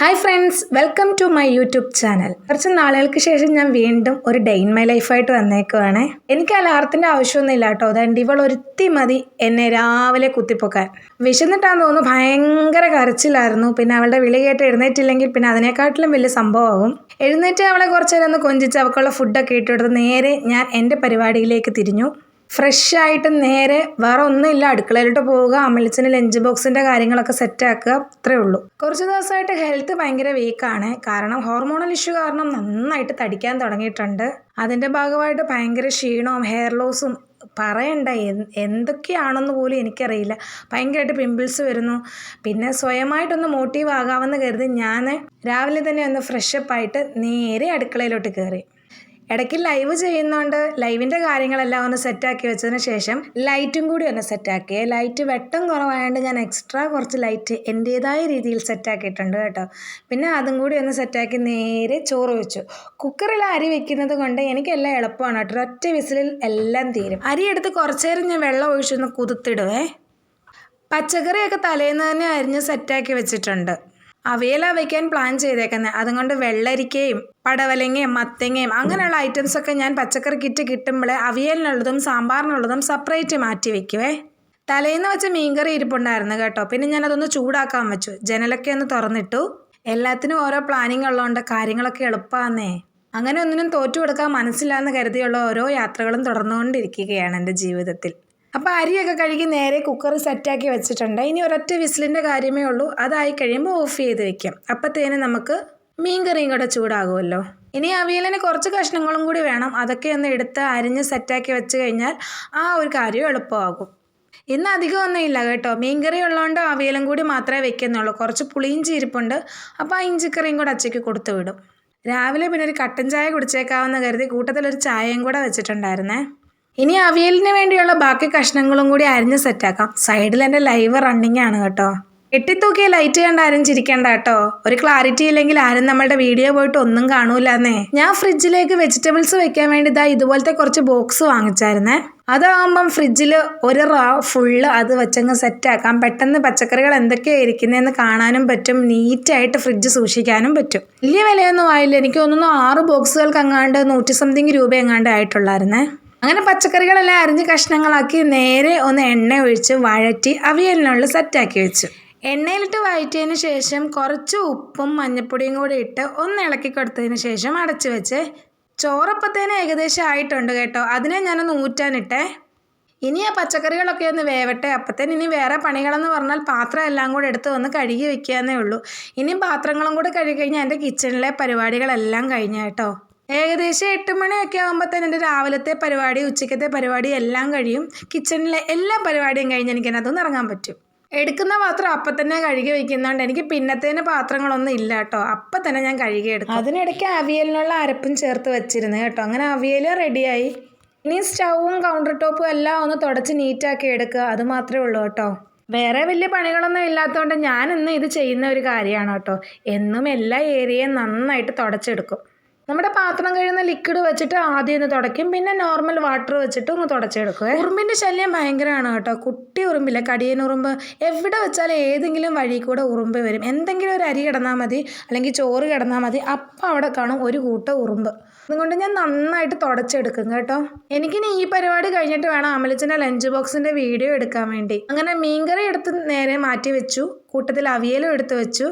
Hi friends welcome to my YouTube channel കുറച്ച് നാളുകൾക്ക് ശേഷം ഞാൻ വീണ്ടും ഒരു ഡേ ഇൻ മൈ ലൈഫായിട്ട് വന്നേക്കുവാണ്. എനിക്ക് അലാറത്തിന്റെ ആവശ്യമൊന്നും ഇല്ല കേട്ടോ. അതുകൊണ്ട് ഇവൾ ഒരുത്തി മതി എന്നെ രാവിലെ കുത്തിപ്പൊക്കാൻ. വിശന്നിട്ടാന്ന് തോന്നുന്നു ഭയങ്കര കരച്ചിലായിരുന്നു. പിന്നെ അവളുടെ വിളി കേട്ട് എഴുന്നേറ്റില്ലെങ്കിൽ പിന്നെ അതിനെക്കാട്ടിലും വലിയ സംഭവമാകും എഴുന്നേറ്റ് അവളെ കുറച്ച് നേരം ഒന്ന് കൊഞ്ചിച്ച് അവൾക്കുള്ള ഫുഡൊക്കെ ഇട്ടെടുത്ത് നേരെ ഞാൻ എന്റെ പരിപാടിയിലേക്ക് തിരിഞ്ഞു. ഫ്രഷ് ആയിട്ട് നേരെ വേറെ ഒന്നുമില്ല. അടുക്കളയിലോട്ട് പോവുക അമലിച്ചിന് ലഞ്ച് ബോക്സിന്റെ കാര്യങ്ങളൊക്കെ സെറ്റ് ആക്കുക അത്രേ ഉള്ളൂ. കുറച്ച് ദിവസമായിട്ട് ഹെൽത്ത് ഭയങ്കര വീക്കാണ് കാരണം ഹോർമോണൽ ഇഷ്യൂ കാരണം നന്നായിട്ട് തടിക്കാൻ തുടങ്ങിയിട്ടുണ്ട്. അതിന്റെ ഭാഗമായിട്ട് ഭയങ്കര ക്ഷീണവും ഹെയർ ലോസും പറയണ്ട. എന്ത് എന്തൊക്കെയാണെന്ന് പോലും എനിക്കറിയില്ല. ഭയങ്കരമായിട്ട് പിമ്പിൾസ് വരുന്നു. പിന്നെ സ്വയമായിട്ടൊന്ന് മോട്ടീവ് ആകാമെന്ന് കരുതി ഞാൻ രാവിലെ തന്നെ ഒന്ന് ഫ്രഷപ്പായിട്ട് നേരെ അടുക്കളയിലോട്ട് കയറി ഇടയ്ക്ക് ലൈവ് ചെയ്യുന്നതുകൊണ്ട് ലൈവിന്റെ കാര്യങ്ങളെല്ലാം ഒന്ന് സെറ്റാക്കി വെച്ചതിന് ശേഷം ലൈറ്റും കൂടി ഒന്ന് സെറ്റാക്കി ലൈറ്റ് വെട്ടം കുറവായതുകൊണ്ട് ഞാൻ എക്സ്ട്രാ കുറച്ച് ലൈറ്റ് എന്റേതായ രീതിയിൽ സെറ്റാക്കിയിട്ടുണ്ട് കേട്ടോ. പിന്നെ അതും കൂടി ഒന്ന് സെറ്റാക്കി നേരെ ചോറ് വെച്ചു. കുക്കറിൽ അരി വെക്കുന്നത് കൊണ്ട് എനിക്കെല്ലാം എളുപ്പമാണ് കേട്ടോ. ഒറ്റ വിസിലിൽ എല്ലാം തീരും. അരി എടുത്ത് കുറച്ചു നേരം ഞാൻ വെള്ളം ഒഴിച്ചൊന്ന് കുതിർത്തിടുവേ. പച്ചക്കറിയൊക്കെ തലേന്ന് തന്നെ അരിഞ്ഞ് സെറ്റാക്കി വെച്ചിട്ടുണ്ട്. അവയിലാ വയ്ക്കാൻ പ്ലാൻ ചെയ്തേക്കുന്നത് അതുകൊണ്ട് വെള്ളരിക്കയും പടവലങ്ങയും മത്തങ്ങയും അങ്ങനെയുള്ള ഐറ്റംസൊക്കെ ഞാൻ പച്ചക്കറി കിറ്റ് കിട്ടുമ്പോൾ അവിയലിനുള്ളതും സാമ്പാറിനുള്ളതും സെപ്പറേറ്റ് മാറ്റി വെക്കുവേ. തലേന്ന് വെച്ച മീൻകറി ഇരിപ്പുണ്ടായിരുന്നു കേട്ടോ. പിന്നെ ഞാനതൊന്ന് ചൂടാക്കാൻ വെച്ചു. ജനലൊക്കെ ഒന്ന് തുറന്നിട്ടു. എല്ലാത്തിനും ഓരോ പ്ലാനിങ് ഉള്ളതുകൊണ്ട് കാര്യങ്ങളൊക്കെ എളുപ്പമാന്നേ അങ്ങനെ ഒന്നിനും തോറ്റു കൊടുക്കാൻ മനസ്സില്ലാന്ന് കരുതിയുള്ള ഓരോ യാത്രകളും തുടർന്നുകൊണ്ടിരിക്കുകയാണ് എന്റെ ജീവിതത്തിൽ. അപ്പോൾ അരിയൊക്കെ കഴുകി നേരെ കുക്കർ സെറ്റാക്കി വെച്ചിട്ടുണ്ട്. ഇനി ഒരൊറ്റ വിസിലിന്റെ കാര്യമേ ഉള്ളൂ. അതായി കഴിയുമ്പോൾ ഓഫ് ചെയ്ത് വെക്കാം. അപ്പോഴത്തേന് നമുക്ക് മീൻ കറിയും കൂടെ ചൂടാകുമല്ലോ. ഇനി അവിയലിന് കുറച്ച് കഷ്ണങ്ങളും കൂടി വേണം. അതൊക്കെ ഒന്ന് എടുത്ത് അരിഞ്ഞ് സെറ്റാക്കി വെച്ച് കഴിഞ്ഞാൽ ആ ഒരു കാര്യം എളുപ്പമാകും. ഇന്ന് അധികം ഒന്നും ഇല്ല കേട്ടോ. മീൻകറി ഉള്ളതുകൊണ്ട് അവിയലും കൂടി മാത്രമേ വെക്കുന്നുള്ളൂ. കുറച്ച് പുളിയിഞ്ചി ഇരിപ്പുണ്ട് അപ്പോൾ ആ ഇഞ്ചിക്കറിയും കൂടെ അച്ചയ്ക്ക് കൊടുത്തു വിടും. രാവിലെ പിന്നെ ഒരു കട്ടൻ ചായ കുടിച്ചേക്കാവെന്ന് കരുതി കൂട്ടത്തിലൊരു ചായയും കൂടെ വെച്ചിട്ടുണ്ടായിരുന്നേ. ഇനി അവിയലിന് വേണ്ടിയുള്ള ബാക്കി കഷ്ണങ്ങളും കൂടി അരിഞ്ഞ് സെറ്റാക്കാം. സൈഡിൽ എന്റെ ലൈവ് റണ്ണിങ് ആണ് കേട്ടോ. എട്ടിത്തൂക്കിയ ലൈറ്റ് കണ്ട് ആരും ചിരിക്കണ്ട കേട്ടോ. ഒരു ക്ലാരിറ്റി ഇല്ലെങ്കിൽ ആരും നമ്മളുടെ വീഡിയോ പോയിട്ട് ഒന്നും കാണൂലെന്നേ. ഞാൻ ഫ്രിഡ്ജിലേക്ക് വെജിറ്റബിൾസ് വെക്കാൻ വേണ്ടി ഇതാ ഇതുപോലത്തെ കുറച്ച് ബോക്സ് വാങ്ങിച്ചായിരുന്നേ. അതാകുമ്പം ഫ്രിഡ്ജിൽ ഒരു റാ ഫുള്ള് അത് വെച്ചങ്ങ് സെറ്റാക്കാം. പെട്ടെന്ന് പച്ചക്കറികൾ എന്തൊക്കെയാണ് ഇരിക്കുന്നതെന്ന് കാണാനും പറ്റും. നീറ്റായിട്ട് ഫ്രിഡ്ജ് സൂക്ഷിക്കാനും പറ്റും. വലിയ വിലയൊന്നും ആയില്ല. എനിക്ക് തോന്നുന്നു ആറ് ബോക്സുകൾക്ക് അങ്ങാണ്ട് നൂറ്റി സംതിങ് രൂപ എങ്ങാണ്ട് ആയിട്ടുള്ളായിരുന്നേ. അങ്ങനെ പച്ചക്കറികളെല്ലാം അരിഞ്ഞ് കഷ്ണങ്ങളാക്കി നേരെ ഒന്ന് എണ്ണ ഒഴിച്ച് വഴറ്റി അവിയലിനുള്ള സെറ്റാക്കി വെച്ചു. എണ്ണയിലിട്ട് വഴറ്റിയതിന് ശേഷം കുറച്ച് ഉപ്പും മഞ്ഞൾപ്പൊടിയും കൂടി ഇട്ട് ഒന്ന് ഇളക്കി കൊടുത്തതിന് ശേഷം അടച്ചു വെച്ച് ചോറപ്പത്തേന് ഏകദേശം ആയിട്ടുണ്ട് കേട്ടോ. അതിനെ ഞാനൊന്ന് ഊറ്റാനിട്ടേ. ഇനി ആ പച്ചക്കറികളൊക്കെ ഒന്ന് വേവട്ടെ. അപ്പത്തേന് ഇനി വേറെ പണികളെന്ന് പറഞ്ഞാൽ പാത്രം എല്ലാം കൂടെ എടുത്ത് ഒന്ന് കഴുകി വെക്കാന്നേ ഉള്ളൂ. ഇനിയും പാത്രങ്ങളും കൂടെ കഴുകി കഴിഞ്ഞാൽ എന്റെ കിച്ചണിലെ പരിപാടികളെല്ലാം കഴിഞ്ഞ കേട്ടോ. ഏകദേശം എട്ട് മണിയൊക്കെ ആകുമ്പോൾ തന്നെ എന്റെ രാവിലത്തെ പരിപാടി ഉച്ചക്കത്തെ പരിപാടി എല്ലാം കഴിയും. കിച്ചണിലെ എല്ലാ പരിപാടിയും കഴിഞ്ഞ് എനിക്ക് ഇറങ്ങാൻ പറ്റും. എടുക്കുന്ന പാത്രം അപ്പം തന്നെ കഴുകി വെക്കുന്നതുകൊണ്ട് എനിക്ക് പിന്നത്തേന് പാത്രങ്ങളൊന്നും ഇല്ല കേട്ടോ. അപ്പം തന്നെ ഞാൻ കഴുകി എടുക്കും. അതിനിടയ്ക്ക് അവിയലിനുള്ള അരപ്പും ചേർത്ത് വെച്ചിരുന്നു കേട്ടോ. അങ്ങനെ അവിയൽ റെഡിയായി. ഇനി സ്റ്റൗവും കൗണ്ടർ ടോപ്പും എല്ലാം ഒന്ന് തുടച്ച് നീറ്റാക്കി എടുക്കുക. അത് മാത്രമേ ഉള്ളൂ കേട്ടോ. വേറെ വലിയ പണികളൊന്നും ഇല്ലാത്തതുകൊണ്ട് ഞാൻ ഇന്ന് ഇത് ചെയ്യുന്ന ഒരു കാര്യമാണ് കേട്ടോ. എന്നും എല്ലാ ഏരിയയും നന്നായിട്ട് തുടച്ചെടുക്കും. നമ്മുടെ പാത്രം കഴിയുന്ന ലിക്വിഡ് വെച്ചിട്ട് ആദ്യം ഒന്ന് തുടയ്ക്കും. പിന്നെ നോർമൽ വാട്ടർ വെച്ചിട്ട് ഒന്ന് തുടച്ചെടുക്കും ഉറുമ്പിന്റെ ശല്യം ഭയങ്കരമാണ് കേട്ടോ. കുട്ടി ഉറുമ്പില്ല കടിയൻ ഉറുമ്പ്. എവിടെ വെച്ചാലും ഏതെങ്കിലും വഴി കൂടെ ഉറുമ്പ് വരും. എന്തെങ്കിലും ഒരു അരി കിടന്നാൽ മതി അല്ലെങ്കിൽ ചോറ് കിടന്നാൽ മതി അപ്പം അവിടെ കാണും ഒരു കൂട്ട ഉറുമ്പ്. അതുകൊണ്ട് ഞാൻ നന്നായിട്ട് തുടച്ചെടുക്കും കേട്ടോ. എനിക്കിനി ഈ പരിപാടി കഴിഞ്ഞിട്ട് വേണം അമലച്ചന്റെ ലഞ്ച് ബോക്സിന്റെ വീഡിയോ എടുക്കാൻ വേണ്ടി. അങ്ങനെ മീൻകറി എടുത്ത് നേരെ മാറ്റി വെച്ചു. കൂട്ടത്തിൽ അവിയലും എടുത്ത് വെച്ചു.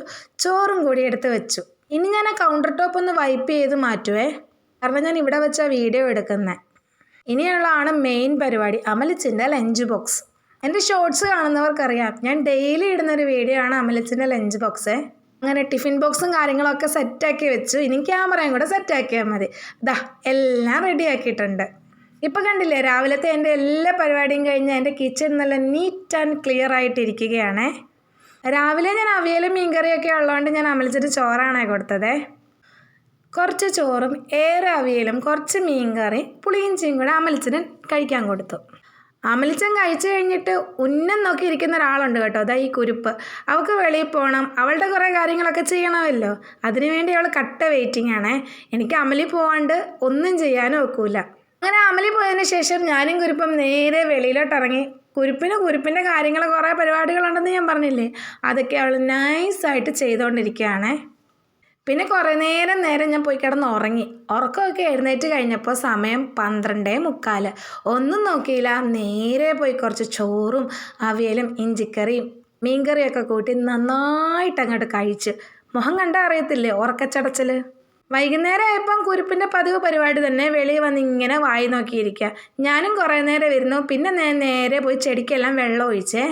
ചോറും കൂടി എടുത്ത് വെച്ചു. ഇനി ഞാൻ ആ കൗണ്ടർ ടോപ്പ് ഒന്ന് വൈപ്പ് ചെയ്ത് മാറ്റുവേ. കാരണം ഞാൻ ഇവിടെ വെച്ചാ വീഡിയോ എടുക്കുന്നത് ഇനിയുള്ളതാണ് മെയിൻ പരിപാടി. അമലിച്ചിന്റെ ലഞ്ച് ബോക്സ് എന്റെ ഷോർട്സ് കാണുന്നവർക്കറിയാം. ഞാൻ ഡെയിലി ഇടുന്നൊരു വീഡിയോ ആണ് അമലിച്ചിന്റെ ലഞ്ച് ബോക്സ് അങ്ങനെ ടിഫിൻ ബോക്സും കാര്യങ്ങളൊക്കെ സെറ്റാക്കി വെച്ചു. ഇനി ക്യാമറയും കൂടെ സെറ്റാക്കിയാൽ മതി. ദാ എല്ലാം റെഡിയാക്കിയിട്ടുണ്ട് ഇപ്പം കണ്ടില്ലേ രാവിലത്തെ എന്റെ എല്ലാ പരിപാടിയും കഴിഞ്ഞ് എന്റെ കിച്ചൺ നല്ല നീറ്റ് ആൻഡ് ക്ലിയർ ആയിട്ടിരിക്കുകയാണേ. രാവിലെ ഞാൻ അവിയലും മീൻകറിയൊക്കെ ഉള്ളതുകൊണ്ട് ഞാൻ അമലിച്ചിട്ട് ചോറാണേ കൊടുത്തത്. കുറച്ച് ചോറും ഏറെ അവിയലും കുറച്ച് മീൻകറി പുളിയിഞ്ചിയും കൂടെ അമലിച്ചിന് കഴിക്കാൻ കൊടുത്തു. അമലിച്ചൻ കഴിച്ചു കഴിഞ്ഞിട്ട് ഉന്നം നോക്കി ഇരിക്കുന്ന ഒരാളുണ്ട് കേട്ടോ അതാ ഈ കുരുപ്പ്. അവൾക്ക് വെളിയിൽ പോകണം അവളുടെ കുറേ കാര്യങ്ങളൊക്കെ ചെയ്യണമല്ലോ. അതിനുവേണ്ടി അവൾ കട്ട വെയിറ്റിംഗ് ആണേ. എനിക്ക് അമലി പോവാണ്ട് ഒന്നും ചെയ്യാനും ഒക്കില്ല അങ്ങനെ അമലി പോയതിന് ശേഷം ഞാനും കുരുപ്പം നേരെ വെളിയിലോട്ട് ഇറങ്ങി കുരുപ്പിന് കുരുപ്പിന്റെ കാര്യങ്ങൾ കുറേ പരിപാടികളുണ്ടെന്ന് ഞാൻ പറഞ്ഞില്ലേ? അതൊക്കെ അവൾ നൈസായിട്ട് ചെയ്തുകൊണ്ടിരിക്കുകയാണേ പിന്നെ കുറേ നേരം നേരം ഞാൻ പോയി കിടന്ന് ഉറങ്ങി. ഉറക്കമൊക്കെ എഴുന്നേറ്റ് കഴിഞ്ഞപ്പോൾ സമയം പന്ത്രണ്ടേ മുക്കാൽ. ഒന്നും നോക്കിയില്ല. നേരെ പോയി കുറച്ച് ചോറും അവിയലും ഇഞ്ചിക്കറിയും മീൻകറിയൊക്കെ കൂട്ടി നന്നായിട്ട് അങ്ങോട്ട് കഴിച്ച്. മുഖം കണ്ടാൽ അറിയത്തില്ലേ? ഉറക്കച്ചടച്ചൽ വൈകുന്നേരം ആയപ്പം കുരുപ്പിന്റെ പതിവ് പരിപാടി തന്നെ വെളിയിൽ വന്ന് ഇങ്ങനെ വായി നോക്കിയിരിക്കുക ഞാനും കുറേ നേരം ഇരുന്നു. പിന്നെ ഞാൻ നേരെ പോയി ചെടിക്കെല്ലാം വെള്ളം ഒഴിച്ചേ.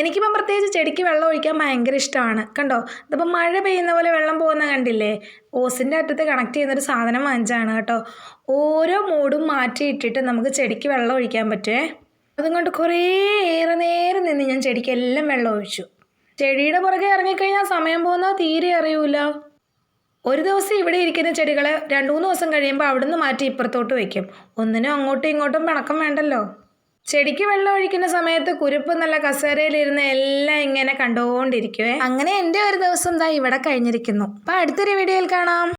എനിക്കിപ്പം പ്രത്യേകിച്ച് ചെടിക്ക് വെള്ളം ഒഴിക്കാൻ ഭയങ്കര ഇഷ്ടമാണ്. കണ്ടോ? ഇതിപ്പോൾ മഴ പെയ്യുന്ന പോലെ വെള്ളം പോകുന്ന കണ്ടില്ലേ? ഓസിന്റെ അറ്റത്ത് കണക്ട് ചെയ്യുന്നൊരു സാധനം വാങ്ങിച്ചാണ് കേട്ടോ. ഓരോ മൂടും മാറ്റിയിട്ടിട്ട് നമുക്ക് ചെടിക്ക് വെള്ളം ഒഴിക്കാൻ പറ്റുമേ അതുകൊണ്ട് കുറേ ഏറെ നേരം നിന്ന് ഞാൻ ചെടിക്കെല്ലാം വെള്ളം ഒഴിച്ചു. ചെടിയുടെ പുറകെ ഇറങ്ങിക്കഴിഞ്ഞാൽ സമയം പോകുന്നത് തീരെ അറിയൂല. ഒരു ദിവസം ഇവിടെ ഇരിക്കുന്ന ചെടികളെ രണ്ട് മൂന്ന് ദിവസം കഴിയുമ്പോൾ അവിടുന്ന് മാറ്റി ഇപ്പുറത്തോട്ട് വയ്ക്കും ഒന്നിനും അങ്ങോട്ടും ഇങ്ങോട്ടും പിണക്കം വേണ്ടല്ലോ. ചെടിക്ക് വെള്ളം ഒഴിക്കുന്ന സമയത്ത് കുരുപ്പ് നല്ല കസേരയിലിരുന്ന് എല്ലാം ഇങ്ങനെ കണ്ടുകൊണ്ടിരിക്കുവേ അങ്ങനെ എന്റെ ഒരു ദിവസം ദാ ഇവിടെ കഴിഞ്ഞിരിക്കുന്നു. അപ്പം അടുത്തൊരു വീഡിയോയിൽ കാണാം.